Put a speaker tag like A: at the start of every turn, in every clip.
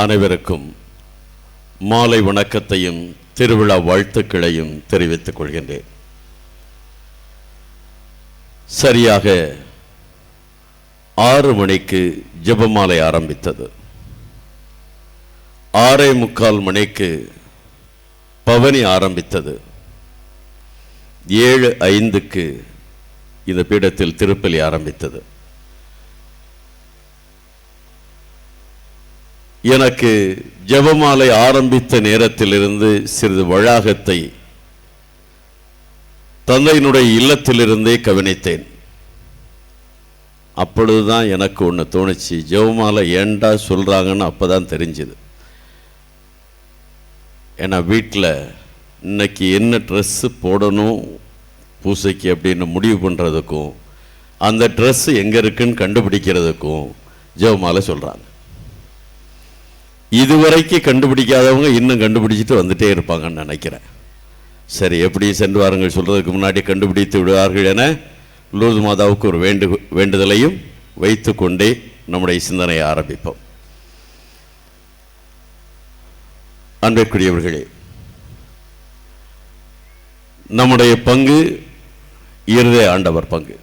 A: அனைவருக்கும் மாலை வணக்கத்தையும் திருவிழா வாழ்த்துக்களையும் தெரிவித்துக் கொள்கின்றேன். சரியாக ஆறு மணிக்கு ஜெபமாலை ஆரம்பித்தது. ஆறே முக்கால் மணிக்கு பவனி ஆரம்பித்தது. ஏழு ஐந்துக்கு இந்த பீடத்தில் திருப்பலி ஆரம்பித்தது. எனக்கு ஜபமாலை ஆரம்பித்த நேரத்திலிருந்து சிறிது வளாகத்தை தந்தையினுடைய இல்லத்திலிருந்தே கவனித்தேன். அப்பொழுதுதான் எனக்கு ஒன்று தோணுச்சு. ஜெவமாலை ஏண்டா சொல்கிறாங்கன்னு அப்போ தான் தெரிஞ்சுது. ஏன்னா வீட்டில் இன்னைக்கு என்ன ட்ரெஸ்ஸு போடணும் பூசைக்கு அப்படின்னு முடிவு பண்ணுறதுக்கும் அந்த ட்ரெஸ்ஸு எங்கே இருக்குன்னு கண்டுபிடிக்கிறதுக்கும் ஜெவமாலை சொல்கிறாங்க இதுவரைக்கும் கண்டுபிடிக்காதவங்க இன்னும் கண்டுபிடிச்சிட்டு வந்துட்டே இருப்பாங்கன்னு நினைக்கிறேன். சரி எப்படி சென்று வாருங்கள் சொல்றதுக்கு முன்னாடி கண்டுபிடித்து விடுவார்கள் என லூது மாதாவுக்கு ஒரு வேண்டு வேண்டுதலையும் வைத்து கொண்டே நம்முடைய சிந்தனையை ஆரம்பிப்போம். அன்பிற்குரியவர்களே நம்முடைய பங்கு இருதய ஆண்டவர் பங்கு.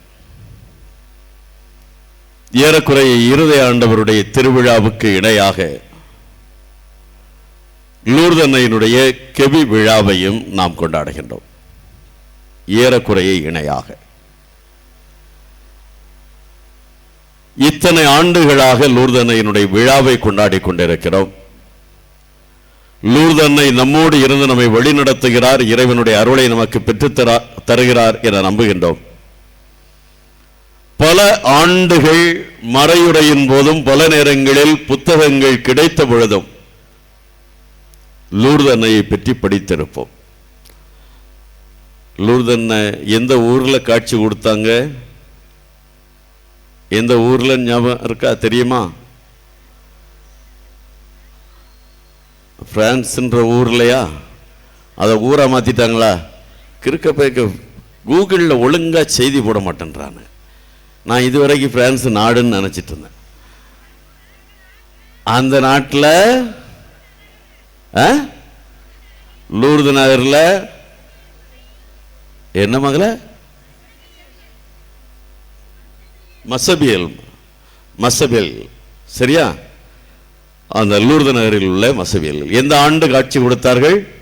A: ஏறக்குறைய இருதய ஆண்டவருடைய திருவிழாவுக்கு இணையாக லூர்தன்னையினுடைய கெவி விழாவையும் நாம் கொண்டாடுகின்றோம். ஏறக்குறைய இணையாக. இத்தனை ஆண்டுகளாக லூர்தன்னையினுடைய விழாவை கொண்டாடி கொண்டிருக்கிறோம். லூர்தன்னை நம்மோடு இருந்து நம்மை வழிநடத்துகிறார் இறைவனுடைய அருளை நமக்கு பெற்றுத்தரா தருகிறார் என நம்புகின்றோம். பல ஆண்டுகள் மறையுடையின் போதும் பல நேரங்களில் புத்தகங்கள் கிடைத்த பொழுதும் லூர்தன்னையை பற்றி படித்திருப்போம். லூர்தன்னை எந்த ஊர்ல காட்சி கொடுத்தாங்க? எந்த ஊர்ல ஞாபகம் இருக்கா தெரியுமா? பிரான்ஸ்ன்ற ஊர்லையா? அதை ஊரா மாத்திட்டாங்களா? கிறுக்க பேக்க கூகுளில் ஒழுங்கா செய்தி போட மாட்டேன்றாங்க. நான் இதுவரைக்கும் பிரான்ஸ் நாடுன்னு நினைச்சிட்டு இருந்தேன். அந்த நாட்டில் லூர்து நகரில் என்ன மகள? மசபியல். மசபியல். சரியா? அந்த லூர்து நகரில் உள்ள மசபியல். எந்த ஆண்டு காட்சி கொடுத்தார்கள்?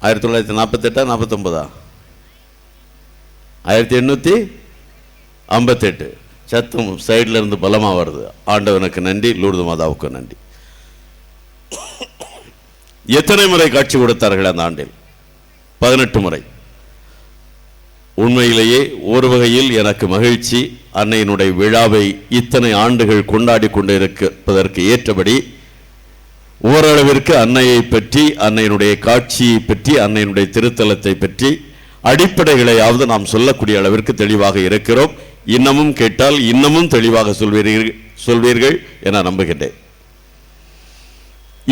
A: ஆயிரத்தி தொள்ளாயிரத்தி நாற்பத்தெட்டா நாற்பத்தொன்பதா ஆயிரத்தி எண்ணூற்றி ஐம்பத்தெட்டு. சத்தம் சைடில் இருந்து பலமாக வருது. ஆண்டவனுக்கு நன்றி லூர்து மாதாவுக்கு நன்றி. எத்தனை முறை காட்சி கொடுத்தார்கள் அந்த ஆண்டில்? பதினெட்டு முறை. உண்மையிலேயே ஒரு வகையில் எனக்கு மகிழ்ச்சி அன்னையினுடைய விழாவை இத்தனை ஆண்டுகள் கொண்டாடி கொண்டிருப்பதற்கு ஏற்றபடி ஓரளவிற்கு அன்னையை பற்றி அன்னையினுடைய காட்சியை பற்றி அன்னையினுடைய திருத்தலத்தை பற்றி அடிப்படைகளையாவது நாம் சொல்லக்கூடிய அளவிற்கு தெளிவாக இருக்கிறோம். இன்னமும் கேட்டால் இன்னமும் தெளிவாக சொல்வீர்கள் சொல்வீர்கள் என நம்புகின்றேன்.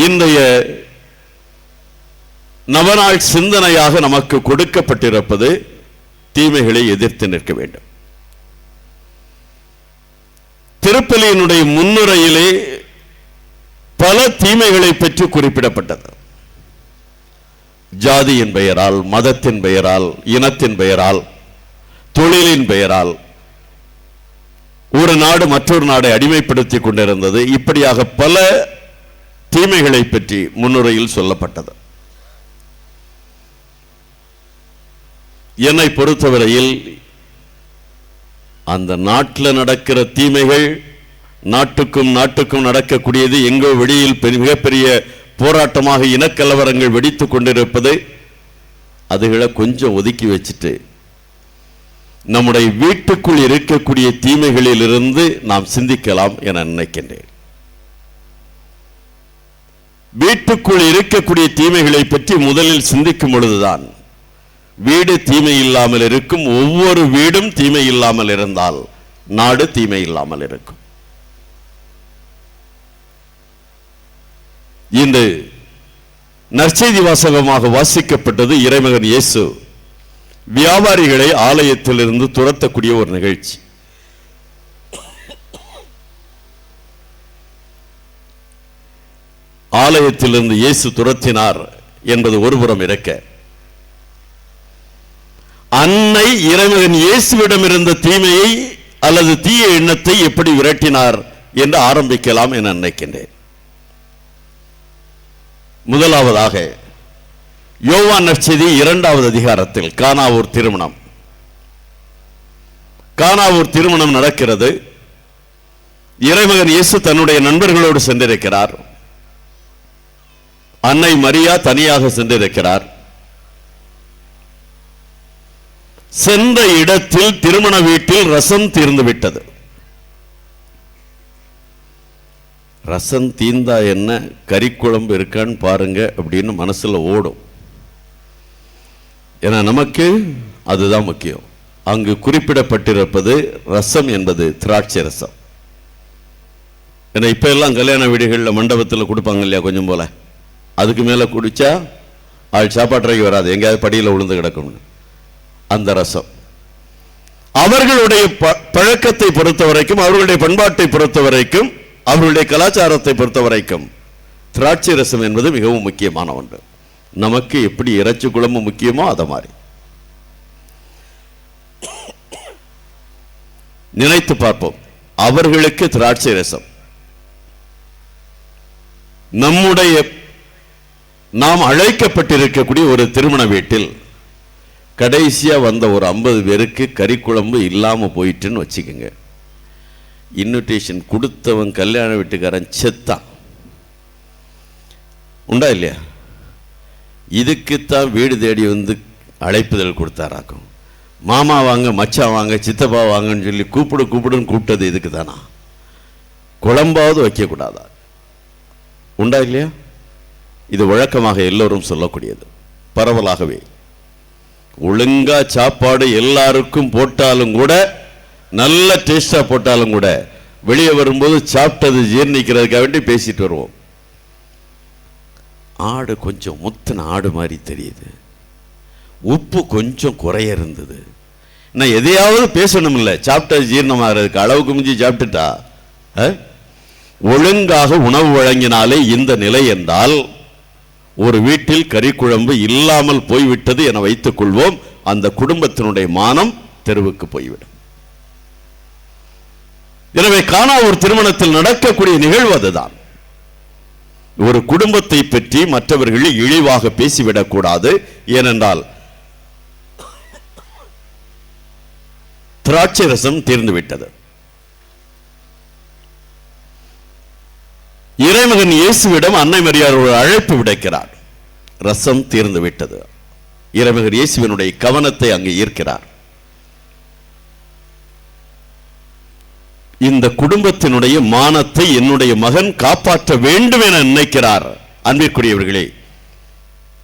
A: இன்றைய நவநாள் சிந்தனையாக நமக்கு கொடுக்கப்பட்டிருப்பது தீமைகளை எதிர்த்து நிற்க வேண்டும். திருப்பலியினுடைய முன்னுரையிலே பல தீமைகளை பற்றி குறிப்பிடப்பட்டது. ஜாதியின் பெயரால் மதத்தின் பெயரால் இனத்தின் பெயரால் தொழிலின் பெயரால் ஒரு நாடு மற்றொரு நாடை அடிமைப்படுத்தி கொண்டிருந்தது. இப்படியாக பல தீமைகளை பற்றி முன்னுரையில் சொல்லப்பட்டது. என்னை பொறுத்தவரையில் அந்த நாட்டில் நடக்கிற தீமைகள் நாட்டுக்கும் நாட்டுக்கும் நடக்கக்கூடியது எங்கோ வெளியில் பெரிய- மிகப்பெரிய போராட்டமாக இனக்கலவரங்கள் வெடித்து கொண்டிருப்பது அதுகளை கொஞ்சம் ஒதுக்கி வச்சுட்டு நம்முடைய வீட்டுக்குள் இருக்கக்கூடிய தீமைகளில் இருந்து நாம் சிந்திக்கலாம் என நினைக்கின்றேன். வீட்டுக்குள் இருக்கக்கூடிய தீமைகளை பற்றி முதலில் சிந்திக்கும் பொழுதுதான் வீடு தீமை இல்லாமல் இருக்கும். ஒவ்வொரு வீடும் தீமை இல்லாமல் இருந்தால் நாடு தீமை இல்லாமல் இருக்கும். இன்று நற்செய்தி வாசகமாக வாசிக்கப்பட்டது இறைமகன் இயேசு. வியாபாரிகளை ஆலயத்திலிருந்து துரத்தக்கூடிய ஒரு நிகழ்ச்சி. ஆலயத்திலிருந்து இயேசு துரத்தினார் என்பது ஒருபுறம் இருக்க அன்னை இறைமகன் இயேசுவிடம் இருந்த தீமையை அல்லது தீய எண்ணத்தை எப்படி விரட்டினார் என்று ஆரம்பிக்கலாம் என நினைக்கின்றேன். முதலாவதாக யோவான் நற்செய்தி இரண்டாவது அதிகாரத்தில் கானாவூர் திருமணம். கானாவூர் திருமணம் நடக்கிறது. இறைமகன் இயேசு தன்னுடைய நண்பர்களோடு சென்றிருக்கிறார். அன்னை மரியா தனியாக சென்றிருக்கிறார். சென்ற இடத்தில் திருமண வீட்டில் ரசம் தீர்ந்து விட்டது ரசம் தீந்தா என்ன? கறிக்குழம்பு இருக்கான்னு பாருங்க அப்படின்னு மனசுல ஓடும். ஏன்னா நமக்கு அதுதான் முக்கியம். அங்கு குறிப்பிடப்பட்டிருப்பது ரசம் என்பது திராட்சை ரசம். ஏன்னா இப்போ எல்லாம் கல்யாண வீடுகளில் மண்டபத்தில் கொடுப்பாங்க இல்லையா கொஞ்சம் போல? அதுக்கு மேலே குடித்தா ஆள் சாப்பாட்டுறைக்கு வராது. எங்கேயாவது படியில் விழுந்து கிடக்கும்னு. அந்த ரசம். அவர்களுடைய ப- பழக்கத்தை பொறுத்த வரைக்கும் அவர்களுடைய பண்பாட்டை பொறுத்த வரைக்கும் அவர்களுடைய கலாச்சாரத்தை பொறுத்த வரைக்கும் திராட்சை ரசம் என்பது மிகவும் முக்கியமான ஒன்று. நமக்கு எப்படி இறைச்சி குழம்பு முக்கியமோ அதை மாதிரி. நினைத்து பார்ப்போம். அவர்களுக்கு திராட்சை ரசம். நம்முடைய நாம் அழைக்கப்பட்டிருக்கக்கூடிய ஒரு திருமண வீட்டில் கடைசியா வந்த ஒரு ஐம்பது பேருக்கு கறிக்குழம்பு இல்லாமல் போயிட்டுன்னு வச்சுக்கோங்க. இன்விடேஷன் கொடுத்தவன் கல்யாண வீட்டுக்காரன் செத்தான். உண்டா இல்லையா? இதுக்குத்தான் வீடு தேடி வந்து அழைப்புதல் கொடுத்தாராக்கும். மாமா வாங்க மச்சான் வாங்க சித்தப்பா வாங்கன்னு சொல்லி கூப்பிடு கூப்பிடுன்னு கூப்பிட்டது இதுக்கு தானா குழம்பாவது வைக்கக்கூடாதா? உண்டா இல்லையா? இது வழக்கமாக எல்லோரும் சொல்லக்கூடியது. பரவலாகவே. ஒழுங்கா சாப்பாடு எல்லாருக்கும் போட்டாலும் கூட நல்ல டேஸ்டாக போட்டாலும் கூட வெளியே வரும்போது சாப்பிட்டது ஜீர்ணிக்கிறதுக்காக வேண்டி பேசிட்டு வருவோம். ஆடு கொஞ்சம் முத்தின ஆடு மாதிரி தெரியுது. உப்பு கொஞ்சம் குறைய இருந்தது. நான் எதையாவது பேசணும் இல்லை சாப்பிட்டது ஜீரணமாகிறதுக்கு அளவுக்கு மிஞ்சி சாப்பிட்டுட்டா? ஒழுங்காக உணவு வழங்கினாலே இந்த நிலை என்றால் ஒரு வீட்டில் கறிக்குழம்பு இல்லாமல் போய்விட்டது என வைத்துக் கொள்வோம். அந்த குடும்பத்தினுடைய மானம் தெருவுக்கு போய்விடும். எனவே காணா ஒரு திருமணத்தில் நடக்கக்கூடிய நிகழ்வு அதுதான். ஒரு குடும்பத்தை பற்றி மற்றவர்கள் இழிவாக பேசிவிடக் கூடாது ஏனென்றால் திராட்சை ரசம் தீர்ந்துவிட்டது. இறைமகன் இயேசுவிடம் அன்னை மரியார் ஒரு அழைப்பு விடைக்கிறார். ரசம் தீர்ந்து விட்டது இறைமகன் இயேசுவினுடைய கவனத்தை அங்கு ஈர்க்கிறார். இந்த குடும்பத்தினுடைய மானத்தை என்னுடைய மகன் காப்பாற்ற வேண்டும் என நினைக்கிறார். அன்பிற்குரியவர்களே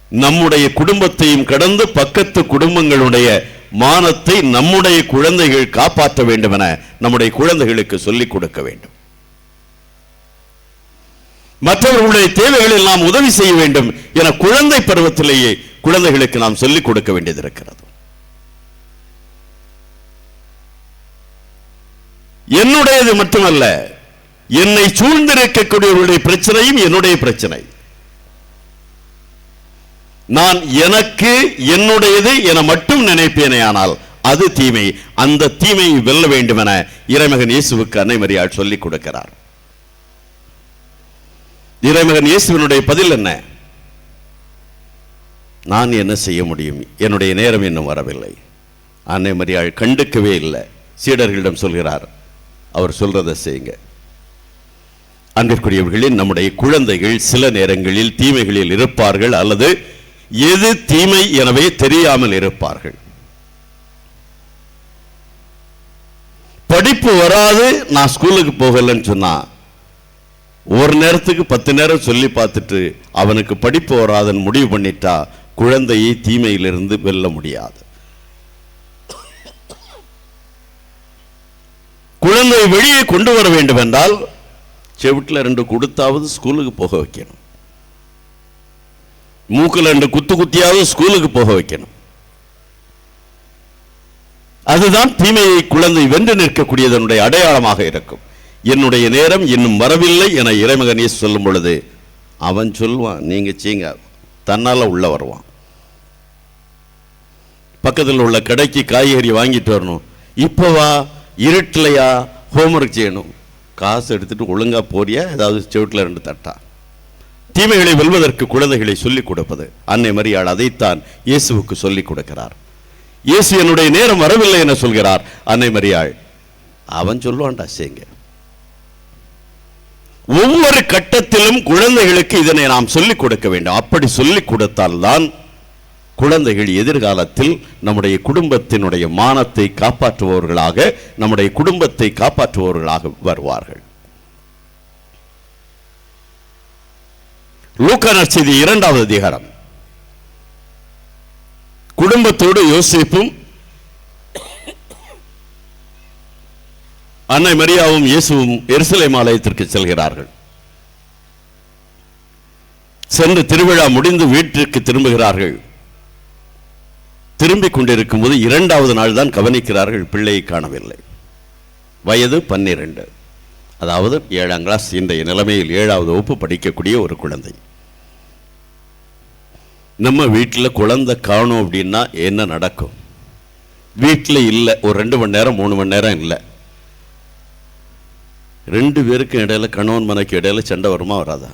A: நம்முடைய குடும்பத்தையும் கடந்து பக்கத்து குடும்பங்களுடைய மானத்தை நம்முடைய குழந்தைகள் காப்பாற்ற வேண்டும் என நம்முடைய குழந்தைகளுக்கு சொல்லிக் கொடுக்க வேண்டும். மற்றவர்களுடைய தேவைகளில் நாம் உதவி செய்ய வேண்டும் என குழந்தை பருவத்திலேயே குழந்தைகளுக்கு நாம் சொல்லிக் கொடுக்க வேண்டியது இருக்கிறது. என்னுடையது மட்டுமல்ல என்னை சூழ்ந்திருக்கக்கூடியவருடைய பிரச்சனையும் என்னுடைய பிரச்சனை. நான் எனக்கு என்னுடையது என மட்டும் நினைப்பேனே ஆனால் அது தீமை. அந்த தீமையை வெல்ல வேண்டும் என இறைமகன் இயேசுவுக்கு அன்னை மரியாள் சொல்லிக் கொடுக்கிறார். இறைமகன் இயேசுவினுடைய பதில் என்ன? நான் என்ன செய்ய முடியும்? என்னுடைய நேரம் இன்னும் வரவில்லை. அன்னை மரியாள் கண்டுக்கவே இல்லை. சீடர்களிடம் சொல்கிறார் அவர் சொல்றதை செய்யுங்க. அன்பிற்குரியவர்களே நம்முடைய குழந்தைகள் சில நேரங்களில் தீமைகளில் இருப்பார்கள் அல்லது எது தீமை எனவே தெரியாமல் இருப்பார்கள். படிப்பு வராது நான் ஸ்கூலுக்கு போகலன்னு சொன்னா ஒரு நேரத்துக்கு பத்து நேரம் சொல்லி பார்த்துட்டு அவனுக்கு படிப்பு வராதுன்னு முடிவு பண்ணிட்டா குழந்தையை தீமையிலிருந்து வெல்ல முடியாது. குழந்தை வெளியே கொண்டு வர வேண்டும் என்றால் செவிட்டில் ரெண்டு கொடுத்தாவது ஸ்கூலுக்கு போக வைக்கணும். மூக்கில் ரெண்டு குத்து குத்தியாவது ஸ்கூலுக்கு போக வைக்கணும். அதுதான் தீமையை குழந்தை வென்று நிற்கக்கூடியதனுடைய அடையாளமாக இருக்கும். என்னுடைய நேரம் இன்னும் வரவில்லை என இறைமகனே சொல்லும் பொழுது அவன் சொல்லுவான் நீங்க சீங்க தன்னால உள்ள வருவான். பக்கத்தில் உள்ள கடைக்கு காய்கறி வாங்கிட்டு வரணும். இப்போ வா இருட்டலையா ஹோம்ஒர்க் செய்யணும். காசு எடுத்துட்டு ஒழுங்கா போறியா ஏதாவது செவிட்டில் ரெண்டு தட்டா. தீமைகளை வெல்வதற்கு குழந்தைகளை சொல்லிக் கொடுப்பது. அன்னை மரியாள் அதைத்தான் இயேசுவுக்கு சொல்லிக் கொடுக்கிறார். இயேசு என்னுடைய நேரம் வரவில்லை என சொல்கிறார். அன்னை மரியாள் அவன் சொல்லுவான்டா செய்ங்க. ஒவ்வொரு கட்டத்திலும் குழந்தைகளுக்கு இதனை நாம் சொல்லிக் கொடுக்க வேண்டும். அப்படி சொல்லிக் கொடுத்தால்தான் குழந்தைகள் எதிர்காலத்தில் நம்முடைய குடும்பத்தினுடைய மானத்தை காப்பாற்றுபவர்களாக நம்முடைய குடும்பத்தை காப்பாற்றுபவர்களாக வருவார்கள். லூக்கனர் நற்செய்தி இரண்டாவது அதிகாரம். குடும்பத்தோடு யோசிப்பும் அன்னை மரியாவும் இயேசுவும் எரிசலை ஆலயத்திற்கு செல்கிறார்கள். சென்று திருவிழா முடிந்து வீட்டிற்கு திரும்புகிறார்கள். திரும்பிக் கொண்டிருக்கும் போது இரண்டாவது நாள் தான் கவனிக்கிறார்கள் பிள்ளையை காணவில்லை. வயது பன்னிரண்டு. அதாவது ஏழாம் கிளாஸ் இன்றைய நிலைமையில் ஏழாவது வகுப்பு படிக்கக்கூடிய ஒரு குழந்தை. நம்ம வீட்டில் குழந்தை காணும் அப்படின்னா என்ன நடக்கும்? வீட்டில் இல்லை. ஒரு ரெண்டு மணி நேரம் மூணு மணி நேரம் இல்லை. ரெண்டு பேருக்கும் இடையில கணவன் மனைக்கு இடையில சண்டை வருமா வராதா?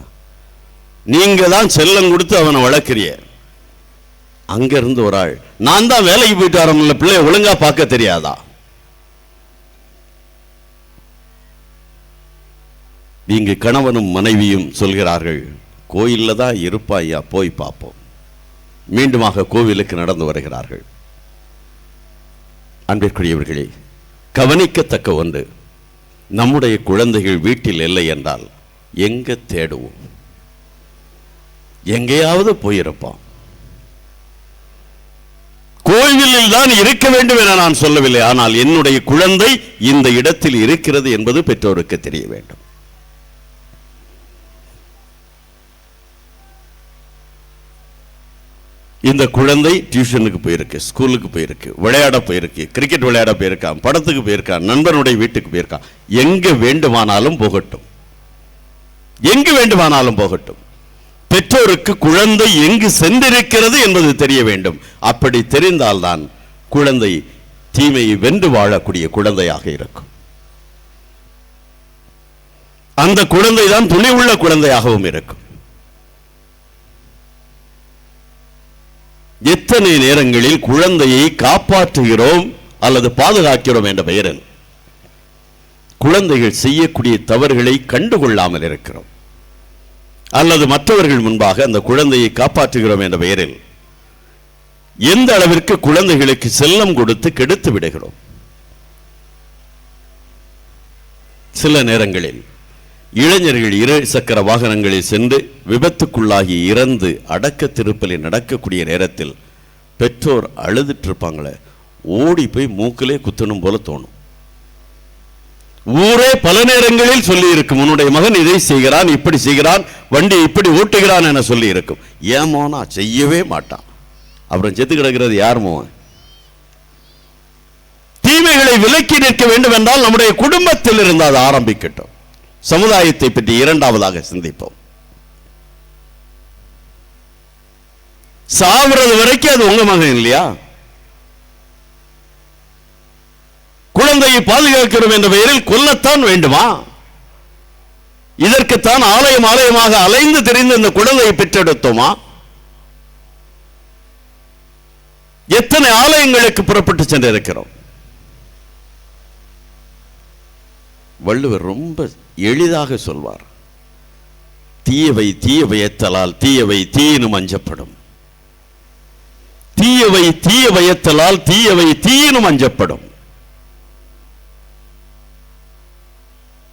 A: நீங்க தான் செல்லம் கொடுத்து அவனை வளர்க்குறிய அங்க இருந்து ஒரு ஆள் நான் தான் வேலைக்கு போயிட்டு வரமில்ல பிள்ளைய ஒழுங்கா பார்க்க தெரியாதா? இங்கு கணவனும் மனைவியும் சொல்கிறார்கள் கோயில்ல தான் இருப்பாயா போய் பார்ப்போம். மீண்டுமாக கோவிலுக்கு நடந்து வருகிறார்கள். அன்பிற்குரியவர்களே கவனிக்கத்தக்க ஒன்று நம்முடைய குழந்தைகள் வீட்டில் இல்லை என்றால் எங்க தேடுவோம்? எங்கேயாவது போயிருப்பான் கோவிலில் தான் இருக்க வேண்டும் என நான் சொல்லவில்லை. ஆனால் என்னுடைய குழந்தை இந்த இடத்தில் இருக்கிறது என்பது பெற்றோருக்கு தெரிய வேண்டும். இந்த குழந்தை டியூஷனுக்கு போயிருக்கு ஸ்கூலுக்கு போயிருக்கு விளையாட போயிருக்கு கிரிக்கெட் விளையாட போயிருக்கான் படத்துக்கு போயிருக்கான் நண்பனுடைய வீட்டுக்கு போயிருக்கான். எங்க வேண்டுமானாலும் போகட்டும். எங்கு வேண்டுமானாலும் போகட்டும். பெற்றோருக்கு குழந்தை எங்கு சென்றிருக்கிறது என்பது தெரிய வேண்டும். அப்படி தெரிந்தால்தான் குழந்தை தீமையை வென்று வாழக்கூடிய குழந்தையாக இருக்கும். அந்த குழந்தை தான் துணிவுள்ள குழந்தையாகவும் இருக்கும். எத்தனை நேரங்களில் குழந்தையை காப்பாற்றுகிறோம் அல்லது பாதுகாக்கிறோம் என்ற பெயரில் குழந்தைகள் செய்யக்கூடிய தவறுகளை கண்டுகொள்ளாமல் இருக்கிறோம். அல்லது மற்றவர்கள் முன்பாக அந்த குழந்தையை காப்பாற்றுகிறோம் என்ற பெயரில் எந்த அளவிற்கு குழந்தைகளுக்கு செல்லம் கொடுத்து கெடுத்து விடுகிறோம்? சில நேரங்களில் இளைஞர்கள் இரு சக்கர வாகனங்களில் சென்று விபத்துக்குள்ளாகி இறந்து அடக்க திருப்பலில் நடக்கக்கூடிய நேரத்தில் பெற்றோர் அழுதுட்டு இருப்பாங்களே. ஓடி போய் மூக்கிலே குத்தணும் போல தோணும். ஊரே பல நேரங்களில் சொல்லி இருக்கும் உன்னுடைய மகன் இதை செய்கிறான் இப்படி செய்கிறான் வண்டி இப்படி ஓட்டுகிறான் என சொல்லி இருக்கும் ஏமோனா செய்யவே மாட்டான். அப்புறம் செத்து கிடக்கிறது யார் மோன்? தீமைகளை விலக்கி நிற்க வேண்டும் என்றால் நம்முடைய குடும்பத்தில் இருந்து அது ஆரம்பிக்கட்டும். சமுதாயத்தை பற்றி இரண்டாவதாக சிந்திப்போம். சாவுறது வரைக்கும் அது உங்க மகன் இல்லையா? குழந்தையை பாதுகாக்கிறோம் என்ற பெயரில் கொல்லத்தான் வேண்டுமா? இதற்குத்தான் ஆலயம் ஆலயமாக அலைந்து தெரிந்து இந்த குழந்தையை பெற்றெடுத்தோமா? எத்தனை ஆலயங்களுக்கு புறப்பட்டு சென்றிருக்கிறோம்? வள்ளுவர் ரொம்ப எளிதாக சொல்வார். தீயவை தீயவை எத்தலால் தீயவை தீயினும் அஞ்சப்படும் தீயவை தீய வயத்தலால் தீயவை தீயினும் அஞ்சப்படும்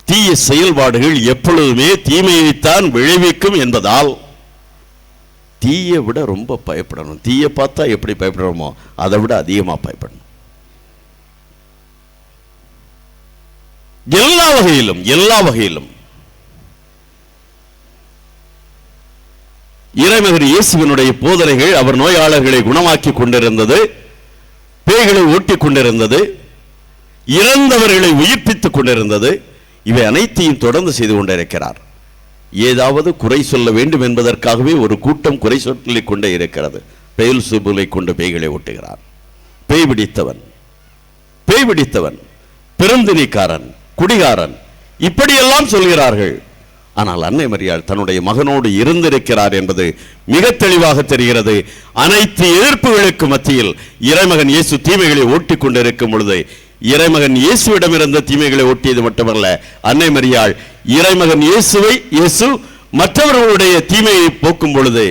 A: தீய செயல்பாடுகள் எப்பொழுதுமே தீமையைத்தான் விளைவிக்கும் என்பதால் தீயை விட ரொம்ப பயப்படணும். தீயை பார்த்தா எப்படி பயப்படுறோமோ அதை விட அதிகமாக பயப்படணும். எல்லா வகையிலும் எல்லா வகையிலும். இறைமகர் இயேசுவினுடைய போதனைகள் அவர் நோயாளர்களை குணமாக்கி கொண்டிருந்தது பேய்களை ஓட்டிக் கொண்டிருந்தது இறந்தவர்களை உயிர்ப்பித்துக் கொண்டிருந்தது இவை அனைத்தையும் தொடர்ந்து செய்து கொண்டிருக்கிறார். ஏதாவது குறை சொல்ல வேண்டும் என்பதற்காகவே ஒரு கூட்டம் குறை சொல்லிக் கொண்டே இருக்கிறது. பெயல் சுபுகளை கொண்டு பேய்களை ஓட்டுகிறான் பேய் பிடித்தவன் பேய் பிடித்தவன் பெருந்தினிக்காரன் குடிகாரன் இப்படியெல்லாம் சொல்கிறார்கள். ஆனால் அன்னை மரியாள் தன்னுடைய மகனோடு இருந்திருக்கிறார் என்பது மிக தெளிவாக தெரிகிறது. அனைத்து எதிர்ப்புகளுக்கு மத்தியில் இறைமகன் இயேசு தீமைகளை ஓட்டிக் கொண்டிருக்கும் பொழுது இறைமகன் இயேசுவிடம் இருந்த தீமைகளை ஒட்டியது மட்டுமல்ல அன்னை மரியாள் இறைமகன் இயேசுவை இயேசு மற்றவர்களுடைய தீமையை போக்கும் பொழுது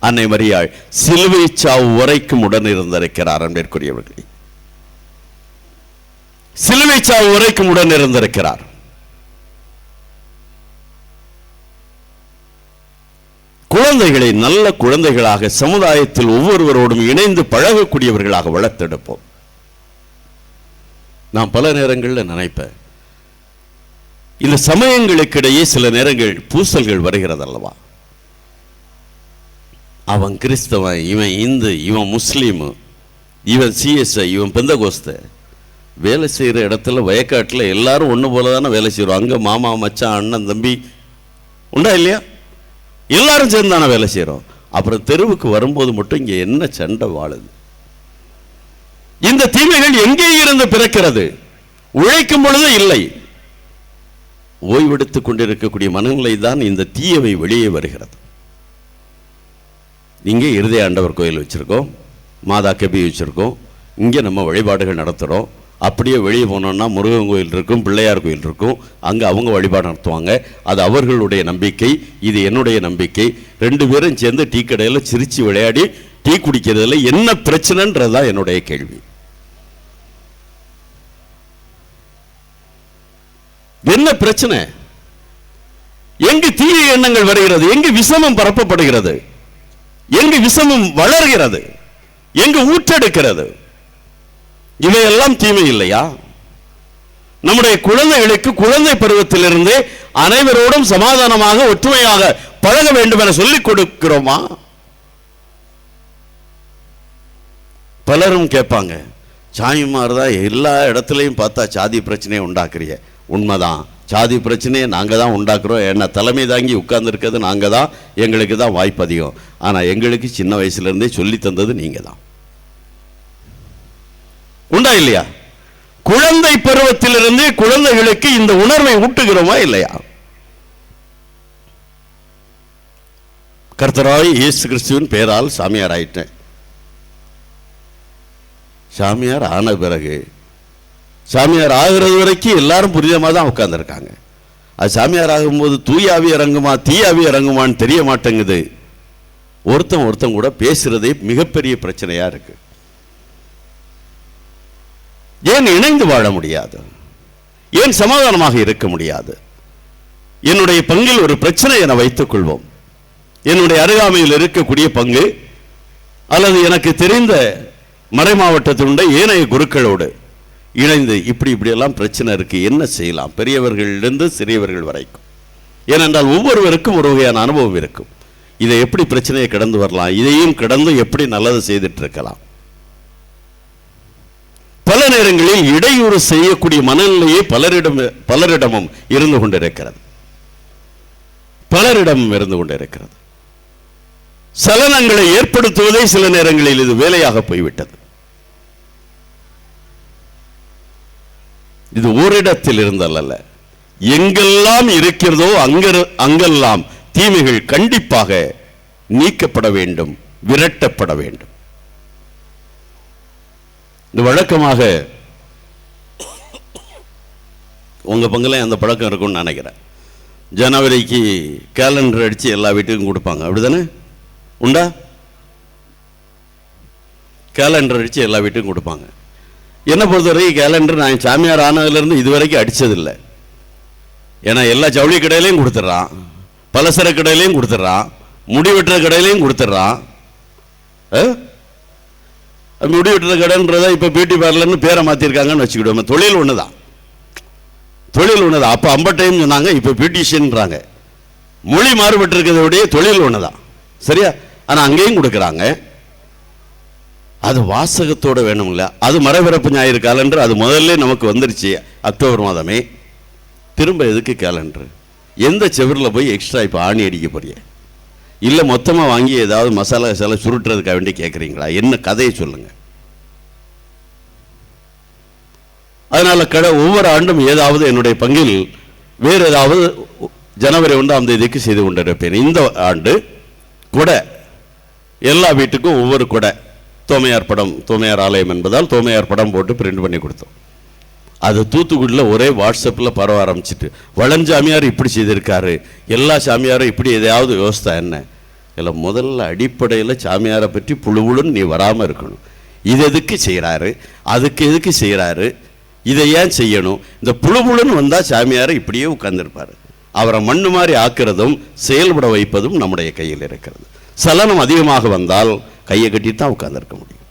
A: அன்னை மரியாள் சிலுவை சாவு வரைக்கும் உடன் இருந்திருக்கிறார் அன்பிற்குரியவர்களே. சிலுவை சாவு வரைக்கும் உடன் இருந்திருக்கிறார் குழந்தைகளை நல்ல குழந்தைகளாக சமுதாயத்தில் ஒவ்வொருவரோடும் இணைந்து பழகக்கூடியவர்களாக வளர்த்தெடுப்போம். நான் பல நேரங்களில் நினைப்பேன். இந்த சமயங்களுக்கிடையே சில நேரங்கள் பூசல்கள் வருகிறது அல்லவா? அவன் கிறிஸ்தவன் இவன் இந்து இவன் முஸ்லீமு இவன் சிஎஸ்ஐ இவன் பெந்தகோஸ்த. வேலை செய்கிற இடத்துல வயக்காட்டில் எல்லாரும் ஒன்று போல தானே வேலை செய்கிறோம் அங்கே மாமா மச்சான் அண்ணன் தம்பி உண்டா இல்லையா? எல்லாரும் சேர்ந்து தானே வேலை செய்கிறோம் அப்புறம் தெருவுக்கு வரும்போது மட்டும் இங்கே என்ன சண்டை வாழுது? இந்த தீமைகள் எங்கே இருந்து பிறக்கிறது? உழைக்கும் பொழுது இல்லை. ஓய்வெடுத்துக் கொண்டிருக்கக்கூடிய மனநிலை தான் இந்த தீயவை வெளியே வருகிறது. இங்கே இருதய ஆண்டவர் கோயில் வச்சுருக்கோம் மாதா கபி வச்சுருக்கோம் இங்கே நம்ம வழிபாடுகள் நடத்துகிறோம் அப்படியே வெளியே போனோம்னா முருகன் கோயில் இருக்கும் பிள்ளையார் கோயில் இருக்கும் அங்கே அவங்க வழிபாடு நடத்துவாங்க. அது அவர்களுடைய நம்பிக்கை இது என்னுடைய நம்பிக்கை. ரெண்டு பேரும் சேர்ந்து டீ கடையில் சிரித்து விளையாடி டீ குடிக்கிறதுல என்ன பிரச்சனைன்றது தான் என்னுடைய கேள்வி. என்ன பிரச்சனை? எங்கு தீய எண்ணங்கள் வருகிறது எங்கு விஷமம் பரப்பப்படுகிறது எங்கு விஷமம் வளர்கிறது எங்கு ஊற்றெடுக்கிறது இவையெல்லாம் தீமை இல்லையா? நம்முடைய குழந்தைகளுக்கு குழந்தை பருவத்திலிருந்தே அனைவரோடும் சமாதானமாக ஒற்றுமையாக பழக வேண்டும் என சொல்லிக் கொடுக்கிறோமா? பலரும் கேட்பாங்க சாமிமார் தான் எல்லா இடத்துலையும் பார்த்தா சாதி பிரச்சனையை உண்டாக்குறீங்க. உண்மைதான். சாதி பிரச்சனையை நாங்கள் தான் உண்டாக்குறோம். என்ன தலைமை தாங்கி உட்கார்ந்துருக்கிறது நாங்கள் தான். எங்களுக்கு தான் வாய்ப்பு அதிகம். ஆனால் எங்களுக்கு சின்ன வயசுலேருந்தே சொல்லி தந்தது நீங்கள் தான். உண்டா இல்லையா? குழந்தை பருவத்திலிருந்து குழந்தைகளுக்கு இந்த உணர்வை ஊட்டுகிறோமா இல்லையா? கர்த்தராய் இயேசு கிறிஸ்துவின் பேரால் சாமியார் ஆயிட்டேன். சாமியார் ஆன பிறகு சாமியார் ஆகிறது வரைக்கும் எல்லாரும் புரிதமாக தான் உட்காந்துருக்காங்க அது சாமியார் ஆகும்போது தூயாவி இறங்குமா தீயாவி இறங்குமான்னு தெரிய மாட்டேங்குது. ஒருத்தன் ஒருத்தன் கூட பேசுறதே மிகப்பெரிய பிரச்சனையாக இருக்கு. ஏன் இணைந்து வாழ முடியாது? ஏன் சமாதானமாக இருக்க முடியாது? என்னுடைய பங்கில் ஒரு பிரச்சனை என வைத்துக் கொள்வோம். என்னுடைய அருகாமையில் இருக்கக்கூடிய பங்கு அல்லது எனக்கு தெரிந்த மறை மாவட்டத்தினுடைய ஏனைய குருக்களோடு இணைந்து இப்படி இப்படியெல்லாம் பிரச்சனை இருக்கு என்ன செய்யலாம்? பெரியவர்களிலிருந்து சிறியவர்கள் வரைக்கும். ஏனென்றால் ஒவ்வொருவருக்கும் ஒரு வகையான அனுபவம் இருக்கும். இதை எப்படி பிரச்சனையை கடந்து வரலாம்? இதையும் கடந்து எப்படி நல்லது செய்துட்டு இருக்கலாம் பல நேரங்களில் இடையூறு செய்யக்கூடிய மனநிலையே பலரிடம் பலரிடமும் இருந்து கொண்டிருக்கிறது. பலரிடமும் இருந்து கொண்டிருக்கிறது. சலனங்களை ஏற்படுத்துவதே சில நேரங்களில் இது வேலையாக போய்விட்டது. இது ஓரிடத்தில் இருந்தல்ல எங்கெல்லாம் இருக்கிறதோ அங்க அங்கெல்லாம் தீமைகள் கண்டிப்பாக நீக்கப்பட வேண்டும் விரட்டப்பட வேண்டும். இந்த வழக்கமாக உங்க பங்குல அந்த பழக்கம் இருக்கும்னு நினைக்கிறேன். ஜனவரிக்கு கேலண்டர் அடிச்சு எல்லா வீட்டுக்கும் கொடுப்பாங்க. அப்படிதானே? உண்டா? கேலண்டர் அடிச்சு எல்லா வீட்டுக்கும் கொடுப்பாங்க. என்னை பொறுத்தவரைக்கும் கேலண்டர் நான் சாமியார் ஆனதுலேருந்து இது வரைக்கும் அடித்ததில்லை ஏன்னா எல்லா ஜவுளி கடையிலையும் கொடுத்துட்றான். பலசர கடையிலையும் கொடுத்துட்றான். முடி வெட்டுற கடையிலையும் கொடுத்துட்றான். ஆ? முடி வெட்டுற கடைன்றத இப்போ பியூட்டி பார்லர்னு பேரை மாற்றிருக்காங்கன்னு வச்சுக்கிடுவோம். தொழில் ஒன்று தான் தொழில் ஒன்று தான் அப்போ அம்பட்டையும் சொன்னாங்க இப்போ பியூட்டிஷியன்றாங்க. மொழி மாறுபட்டிருக்கிறத விட தொழில் ஒன்று தான் சரியா? ஆனால் அங்கேயும் கொடுக்குறாங்க. அது வாசகத்தோடு வேணும்ல. அது மரபிறப்பு ஞாயிறு கேலண்டர் அது முதல்ல நமக்கு வந்துருச்சு அக்டோபர் மாதமே. திரும்ப எதுக்கு கேலண்டர் எந்த செவரில் போய் எக்ஸ்ட்ரா இப்போ ஆணி அடிக்க போறிய? இல்லை மொத்தமாக வாங்கி ஏதாவது மசாலா சில சுருட்டுறதுக்காக வேண்டி கேட்குறீங்களா என்ன கதையை சொல்லுங்கள் அதனால் கடை ஒவ்வொரு ஆண்டும் ஏதாவது என்னுடைய பங்கில் வேறு ஏதாவது ஜனவரி ஒன்றாம் தேதிக்கு செய்து கொண்டிருப்பேன். இந்த ஆண்டு கொடை எல்லா வீட்டுக்கும் ஒவ்வொரு கொடை. தோமையார் படம் தோமையார் ஆலயம் என்பதால் தோமையார் படம் போட்டு பிரிண்ட் பண்ணி கொடுத்தோம். அது தூத்துக்குடியில் ஒரே வாட்ஸ்அப்பில் பரவ ஆரம்பிச்சிட்டு வளஞ்சாமியார் இப்படி செய்திருக்காரு எல்லா சாமியாரும் இப்படி எதையாவது யோசித்தா என்ன? இல்லை முதல்ல அடிப்படையில் சாமியாரை பற்றி புழுவுளுன்னு நீ வராமல் இருக்கணும். இது எதுக்கு செய்கிறாரு அதுக்கு எதுக்கு செய்கிறாரு இதை ஏன் செய்யணும்? இந்த புழுபுழுன்னு வந்தால் சாமியாரை இப்படியே உட்கார்ந்துருப்பார். அவரை மண்ணு மாதிரி ஆக்குறதும் செயல்பட வைப்பதும் நம்முடைய கையில் இருக்கிறது. சலனம் அதிகமாக வந்தால் கையை கட்டி தான் உட்காந்துருக்க முடியும்.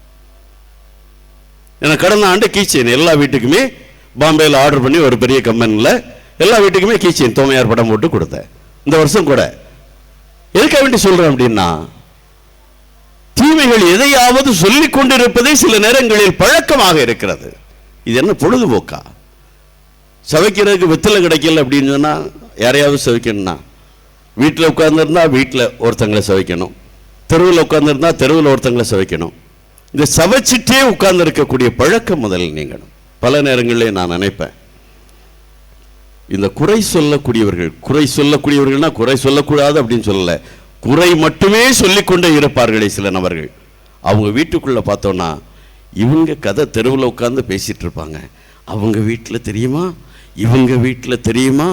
A: ஏன்னா கடந்த ஆண்டு கீச்செயின் எல்லா வீட்டுக்குமே பாம்பேயில் ஆர்டர் பண்ணி ஒரு பெரிய கம்பெனியில் எல்லா வீட்டுக்குமே கீச்செயின் தோமையார் படம் போட்டு கொடுத்தேன். இந்த வருஷம் கூட. எதுக்காக வேண்டி சொல்கிறேன் அப்படின்னா தீமைகள் எதையாவது சொல்லிக் கொண்டிருப்பதே சில நேரங்களில் பழக்கமாக இருக்கிறது. இது என்ன பொழுதுபோக்கா? சவைக்கிறதுக்கு வெத்தலை கிடைக்கல அப்படின்னு சொன்னால் யாரையாவது சவைக்கணும்னா வீட்டில் உட்கார்ந்துருந்தா வீட்டில் ஒருத்தங்களை சவைக்கணும். தெருவில் உட்கார்ந்துருந்தா தெருவில் ஒருத்தங்களை சவைக்கணும். இந்த சவைச்சிட்டே உட்கார்ந்து இருக்கக்கூடிய பழக்கம் முதல்ல நீங்கணும். பல நேரங்களிலே நான் நினைப்பேன். இந்த குறை சொல்லக்கூடியவர்கள் குறை சொல்லக்கூடியவர்கள்னா குறை சொல்லக்கூடாது அப்படின்னு சொல்லலை. குறை மட்டுமே சொல்லிக்கொண்டே இருப்பார்களே சில நபர்கள். அவங்க வீட்டுக்குள்ள பார்த்தோன்னா இவங்க கதை தெருவில் உட்கார்ந்து பேசிட்டு இருப்பாங்க. அவங்க வீட்டில் தெரியுமா? இவங்க வீட்டில் தெரியுமா?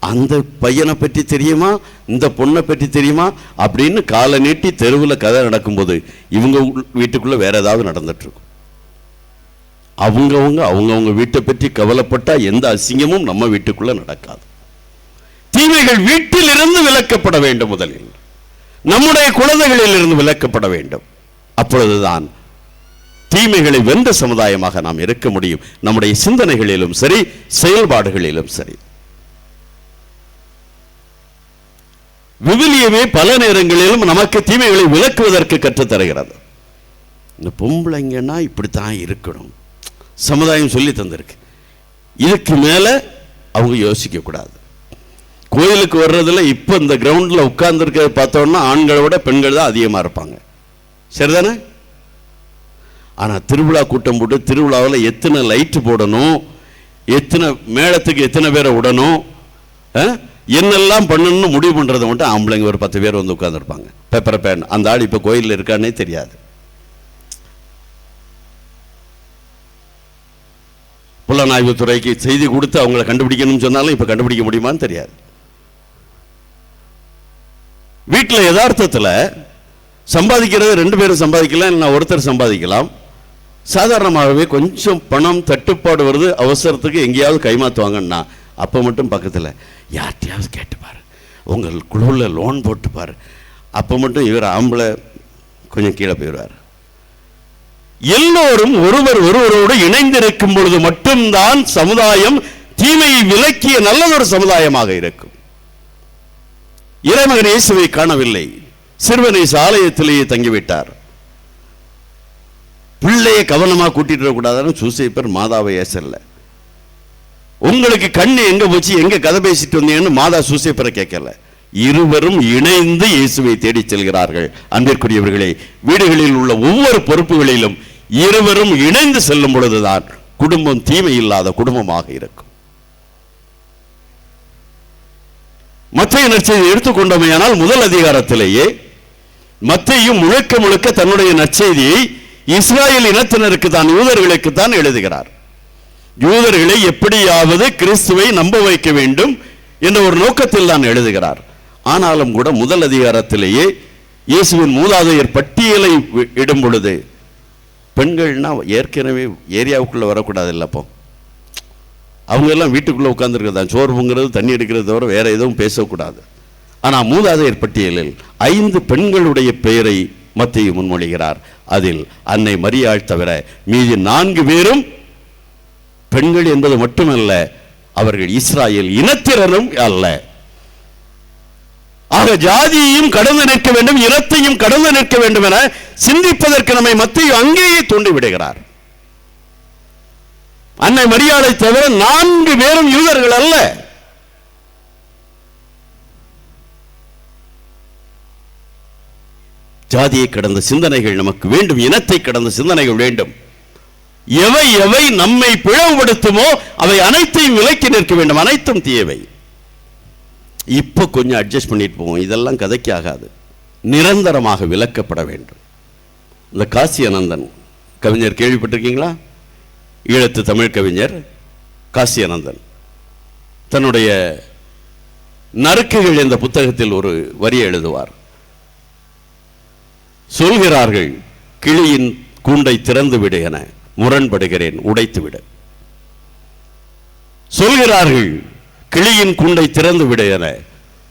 A: அந்த பையனை பற்றி தெரியுமா? இந்த பொண்ணை பற்றி தெரியுமா? அப்படின்னு காலை நீட்டி தெருவில் கதை நடக்கும்போது இவங்க வீட்டுக்குள்ளே வீட்டுக்குள்ள வேற ஏதாவது நடந்துட்டு இருக்கும் அவங்கவுங்க அவங்கவங்க வீட்டை பற்றி கவலைப்பட்டா எந்த அசிங்கமும் நம்ம வீட்டுக்குள்ள நடக்காது. தீமைகள் வீட்டிலிருந்து விலக்கப்பட வேண்டும் முதலில். நம்முடைய குழந்தைகளில் இருந்து விலக்கப்பட வேண்டும். அப்பொழுதுதான் தீமைகளை வென்ற சமுதாயமாக நாம் இருக்க முடியும். நம்முடைய சிந்தனைகளிலும் சரி செயல்பாடுகளிலும் சரி. விவிலியமே பல நேரங்களிலும் நமக்கு தீமைகளை விளக்குவதற்கு கற்றுத் தருகிறது இந்த பொம்பளைங்கன்னா இப்படித்தான் இருக்கணும். சமுதாயம் சொல்லி தந்திருக்கு. இதுக்கு மேல அவங்க யோசிக்க கூடாது. கோயிலுக்கு வர்றதுல இப்போ இந்த கிரவுண்டில் உட்கார்ந்துருக்கிறத பார்த்தோம்னா ஆண்களை விட பெண்கள் தான் அதிகமாக இருப்பாங்க. சரிதானே? ஆனால் திருவிழா கூட்டம் போட்டு திருவிழாவில் எத்தனை லைட்டு போடணும்? எத்தனை மேளத்துக்கு எத்தனை பேரை விடணும்? ஆ? என்னெல்லாம் பண்ணணும்னு முடிவு பண்ணுறதை மட்டும் ஆம்பளைங்க ஒரு பத்து பேர் வந்து உட்காந்துருப்பாங்க பேப்பரை பேன் அந்த ஆள் இப்போ கோயிலில் இருக்கானே தெரியாது. புலனாய்வு துறைக்கு செய்தி கொடுத்து அவங்கள கண்டுபிடிக்கணும்னு சொன்னாலும் இப்போ கண்டுபிடிக்க முடியுமான்னு தெரியாது. வீட்டில் யதார்த்தத்தில் சம்பாதிக்கிறது ரெண்டு பேரும் சம்பாதிக்கலாம் இல்லை ஒருத்தர் சம்பாதிக்கலாம். சாதாரணமாகவே கொஞ்சம் பணம் தட்டுப்பாடு வருது அவசரத்துக்கு எங்கேயாவது கைமாற்றுவாங்கன்னா அப்போ மட்டும் பக்கத்தில். யார்கிட்டயாவது கேட்டுப்பார். உங்கள் குழுவில் லோன் போட்டுப்பார். அப்போ மட்டும் இவர் ஆம்பளை கொஞ்சம் கீழே போயிடுவார். எல்லோரும் ஒருவர் ஒருவரோடு இணைந்திருக்கும் பொழுது மட்டும்தான் சமுதாயம் தீமையை விலக்கிய நல்லதொரு சமுதாயமாக இருக்கும். இறைமகன் இயேசுவை காணவில்லை. சிறுவனை சாலயத்திலேயே தங்கிவிட்டார். பிள்ளையை கவனமா கூட்டிட்டு வரக்கூடாதுன்னு சூசைப்பர் மாதாவை ஏசல்ல. உங்களுக்கு கண்ணு எங்க போச்சு? எங்க கதை பேசிட்டு வந்தீங்கன்னு மாதா சூசைப்பரை கேட்கல. இருவரும் இணைந்து இயேசுவை தேடி செல்கிறார்கள். அன்பிற்குரியவர்களே வீடுகளில் உள்ள ஒவ்வொரு பொறுப்புகளிலும் இருவரும் இணைந்து செல்லும் பொழுதுதான் குடும்பம் தீமை இல்லாத குடும்பமாக இருக்கும். மத்திய நற்செய்தி எடுத்துக்கொண்டமையானால் முதல் அதிகாரத்திலேயே மத்தையும் முழுக்க முழுக்க தன்னுடைய நற்செய்தியை இஸ்ராயல் இனத்தினருக்கு தான் யூதர்களுக்கு தான் எழுதுகிறார். யூதர்களை எப்படியாவது கிறிஸ்துவை நம்ப வைக்க வேண்டும் என்ற ஒரு நோக்கத்தில் தான் எழுதுகிறார். ஆனாலும் கூட முதல் அதிகாரத்திலேயே இயேசுவின் மூதாதையர் பட்டியலை இடும் பொழுது பெண்கள்னா ஏற்கனவே ஏரியாவுக்குள்ள வரக்கூடாது இல்லப்போ அவங்க எல்லாம் வீட்டுக்குள்ள உட்கார்ந்துருக்கிறதா? சோறு பொங்குறது தண்ணி எடுக்கிறது தவிர வேற எதுவும் பேசக்கூடாது. ஆனால் மூதாதையர் பட்டியலில் ஐந்து பெண்களுடைய பெயரை மத்திய முன்மொழிகிறார். அதில் அன்னை மரியாள் தவிர மீதி நான்கு பேரும் பெண்கள் என்பது மட்டுமல்ல அவர்கள் இஸ்ராயல் இனத்தினரும் அல்ல. ஆக ஜாதியையும் கடந்து நிற்க வேண்டும் இனத்தையும் கடந்து நிற்க வேண்டும் என சிந்திப்பதற்கு நம்மை மத்திய அங்கேயே தூண்டி விடுகிறார். அன்னை மரியாதை தவிர நான்கு பேரும் யூதர்கள் அல்ல. ஜாதியை கடந்த சிந்தனைகள் நமக்கு வேண்டும் இனத்தை கடந்த சிந்தனைகள் வேண்டும். எவை எவை நம்மை பிளவுபடுத்துமோ அவை அனைத்தையும் விலக்கி நிற்க வேண்டும். அனைத்தும் தீயவை இப்போ கொஞ்சம் அட்ஜஸ்ட் பண்ணிட்டு போவோம். இதெல்லாம் கதைக்கு ஆகாது நிரந்தரமாக விலக்கப்பட வேண்டும். இந்த காசி அனந்தன் கவிஞர் கேள்விப்பட்டிருக்கீங்களா? ஈழத்து தமிழ் கவிஞர் காசி அனந்தன். தன்னுடைய நறுக்குகள் என்ற புத்தகத்தில் ஒரு வரி எழுதுவார். சொல்கிறார்கள் கிளியின் கூண்டை திறந்து விடு என. முரண்படுகிறேன் உடைத்து விடு சொல்கிறார்கள் கிளியின் கூண்டை திறந்து விடு என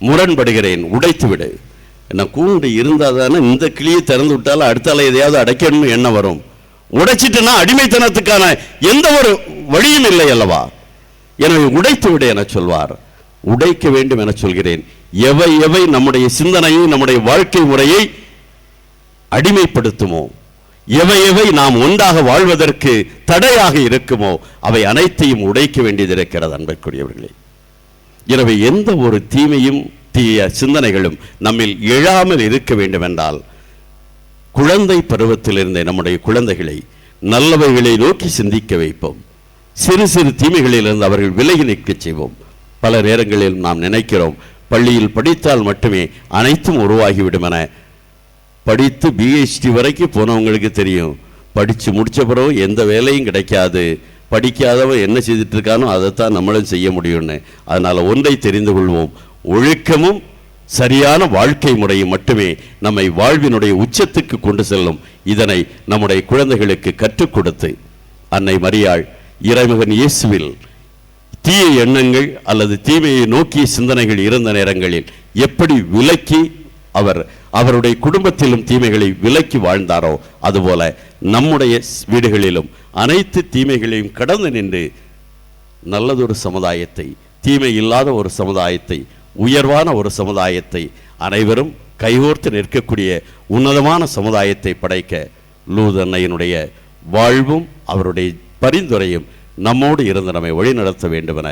A: முரண்படுகிறேன் உடைத்து விடு என்ன கூண்டு இருந்தால் தானே இந்த கிளியை திறந்து விட்டாலும் அடுத்தால எதையாவது அடைக்கணும்னு என்ன வரும். உடைச்சிட்டுனா அடிமைத்தனத்துக்கான எந்த ஒரு வழியும் இல்லை அல்லவா? எனவே உடைத்து விடு என சொல்வார். உடைக்க வேண்டும் என சொல்கிறேன். எவை எவை நம்முடைய சிந்தனையை நம்முடைய வாழ்க்கை முறையை அடிமைப்படுத்துமோ? எவை எவை நாம் ஒன்றாக வாழ்வதற்கு தடையாக இருக்குமோ அவை அனைத்தையும் உடைக்க வேண்டியது இருக்கிறது அன்பைக்குரியவர்களே எனவே எந்த ஒரு தீமையும் தீய சிந்தனைகளும் நம்மில் எழாமல் இருக்க வேண்டும் என்றால் குழந்தை பருவத்திலிருந்தே நம்முடைய குழந்தைகளை நல்லவைகளை நோக்கி சிந்திக்க வைப்போம். சிறு சிறு தீமைகளிலிருந்து அவர்கள் விலகி நிற்க செய்வோம். பல நேரங்களில் நாம் நினைக்கிறோம் பள்ளியில் படித்தால் மட்டுமே அனைத்தும் உருவாகிவிடும் என படித்து பிஹெச்டி வரைக்கும் போனவங்களுக்கு தெரியும். படித்து முடிச்ச பிறகு எந்த வேலையும் கிடைக்காது. படிக்காதவன் என்ன செய்துட்டு இருக்கானோ அதைத்தான் நம்மளும் செய்ய முடியும்னு. அதனால் ஒன்றை தெரிந்து கொள்வோம். ஒழுக்கமும் சரியான வாழ்க்கை முறையும் மட்டுமே நம்மை வாழ்வினுடைய உச்சத்துக்கு கொண்டு செல்லும். இதனை நம்முடைய குழந்தைகளுக்கு கற்றுக் கொடுத்து அன்னை மரியாள் இறைமகன் இயேசுவில் தீய எண்ணங்கள் அல்லது தீமையை நோக்கிய சிந்தனைகள் இருந்த நேரங்களில் எப்படி விலக்கி அவர் அவருடைய குடும்பத்திலும் தீமைகளை விலக்கி வாழ்ந்தாரோ அதுபோல நம்முடைய வீடுகளிலும் அனைத்து தீமைகளையும் கடந்து நின்று நல்லதொரு சமுதாயத்தை தீமை இல்லாத ஒரு சமுதாயத்தை உயர்வான ஒரு சமுதாயத்தை அனைவரும் கைகோர்த்து நிற்கக்கூடிய உன்னதமான சமுதாயத்தை படைக்க லூத் அன்னையினுடைய வாழ்வும் அவருடைய பரிந்துரையும் நம்மோடு இருந்து நம்மை வழிநடத்த வேண்டுமென